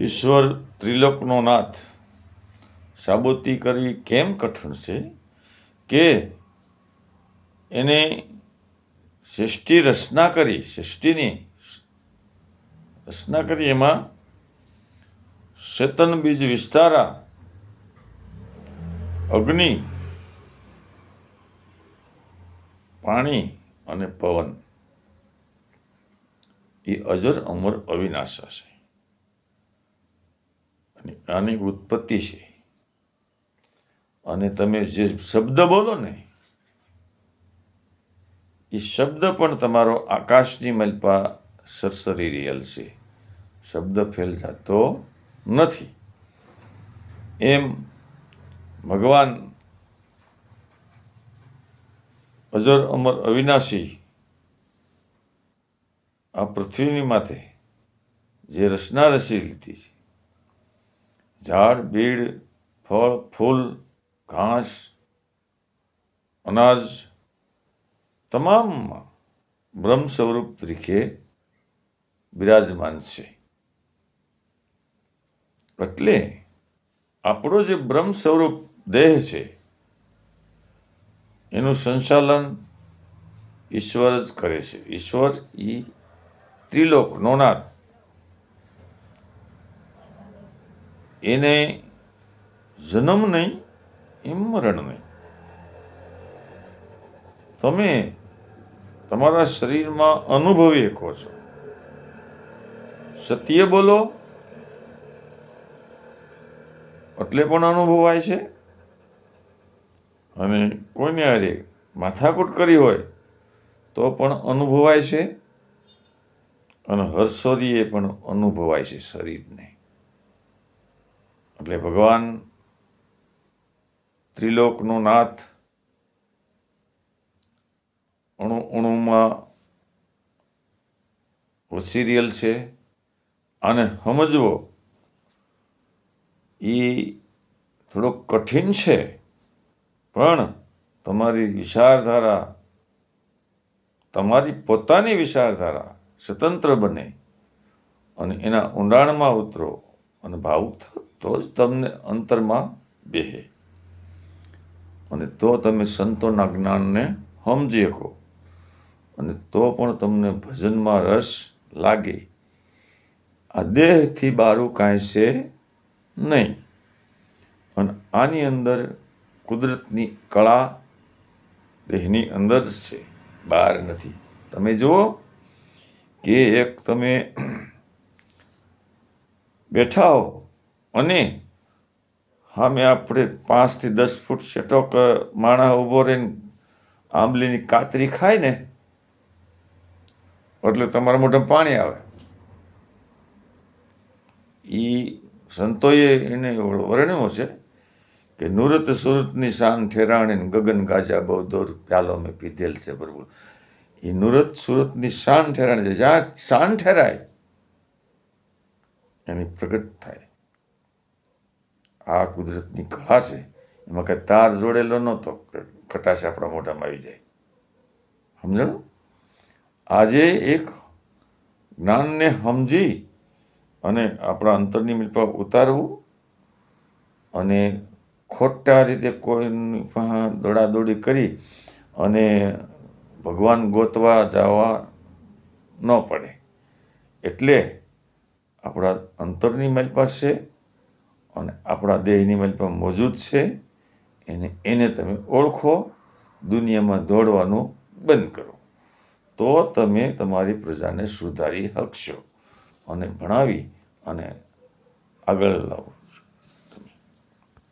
ઈશ્વર ત્રિલોકનો નાથ. સાબુતી કરવી કેમ કઠણ છે? કે એને સૃષ્ટિ રચના કરી, સૃષ્ટિની રચના કરી, એમાં શેતન બીજ વિસ્તારા, અગ્નિ, પાણી અને પવન. એ અજર અમર અવિનાશ અને આની ઉત્પત્તિ છે. અને તમે જે શબ્દ બોલો ને, એ શબ્દ પણ તમારો આકાશની મલપા સરસરી રિયલ છે. શબ્દ ફેલ થતો નથી. એમ ભગવાન અજર અમર અવિનાશી આ પૃથ્વીની માથે જે રચના રચી લીધી છે ઝાડ, બીડ, ફળ, ફૂલ, ઘાસ, અનાજ તમામમાં બ્રહ્મ સ્વરૂપ તરીકે બિરાજમાન છે. એટલે આપણો જે બ્રહ્મ સ્વરૂપ દેહ છે, એનું સંચાલન ઈશ્વર જ કરે છે. ઈશ્વર એ ત્રિલોક નોનાથ એને જન્મ નહીં, એમ મરણ નહીં. તમે તમારા શરીરમાં અનુભવી શકો છો. સત્ય બોલો, એટલે પણ અનુભવાય છે. અને કોઈને અરે માથાકૂટ કરી હોય, તો પણ અનુભવાય છે. અને હર્ષોરીએ પણ અનુભવાય છે શરીરને. એટલે ભગવાન ત્રિલોકનો નાથ અણુ અણુમાં સિરિયલ છે આને સમજવો, એ થોડો કઠિન છે, પણ તમારી વિચારધારા, તમારી પોતાની વિચારધારા સ્વતંત્ર બને અને એના ઊંડાણમાં ઉતરો અને ભાવુક થાઓ તો જ તમને અંતરમાં બેહે. અને તો તમે સંતોના જ્ઞાનને સમજી શકો. અને તો પણ તમને ભજનમાં રસ લાગે. આ દેહથી બારું કાંઈ છે નહીં. અને આની અંદર કુદરતની કળા દેહની અંદર જ છે. બહાર નથી. તમે જુઓ કે એક તમે બેઠા હો. અને સામે આપણે પાંચથી દસ ફૂટ છેટોક માણસ ઊભો રહીને આંબલીની કાતરી ખાય ને, એટલે તમારા મોઢામાં પાણી આવે. એ સંતોએ એને વર્ણ્યો છે કે નુરત સુરતની શાન ઠેરાણે ગગન ગાજા બહુ દોર પ્યાલો મેં પીધેલ છે બરોબર એ નુરત સુરતની શાન ઠેરાણે છે. જ્યાં શાન ઠેરાય, એની પ્રગટ થાય. આ કુદરતની કળા છે. એમાં કાંઈ તાર જોડેલો નહોતો. કટાશ આપણા મોઢામાં આવી જાય. સમજણ? આજે એક જ્ઞાનને સમજી અને આપણા અંતરની મિલપા ઉતારવું અને ખોટા રીતે કોઈની પાસે દોડાદોડી કરી અને ભગવાન ગોતવા જવા ન પડે. એટલે આપણા અંતરની મલપા છે અને આપણા દેહની મલપા મોજૂદ છે. એને એને તમે ઓળખો. દુનિયામાં દોડવાનું બંધ કરો. તો તમે તમારી પ્રજાને સુધારી શકશો અને ભણાવી અને આગળ લાવો.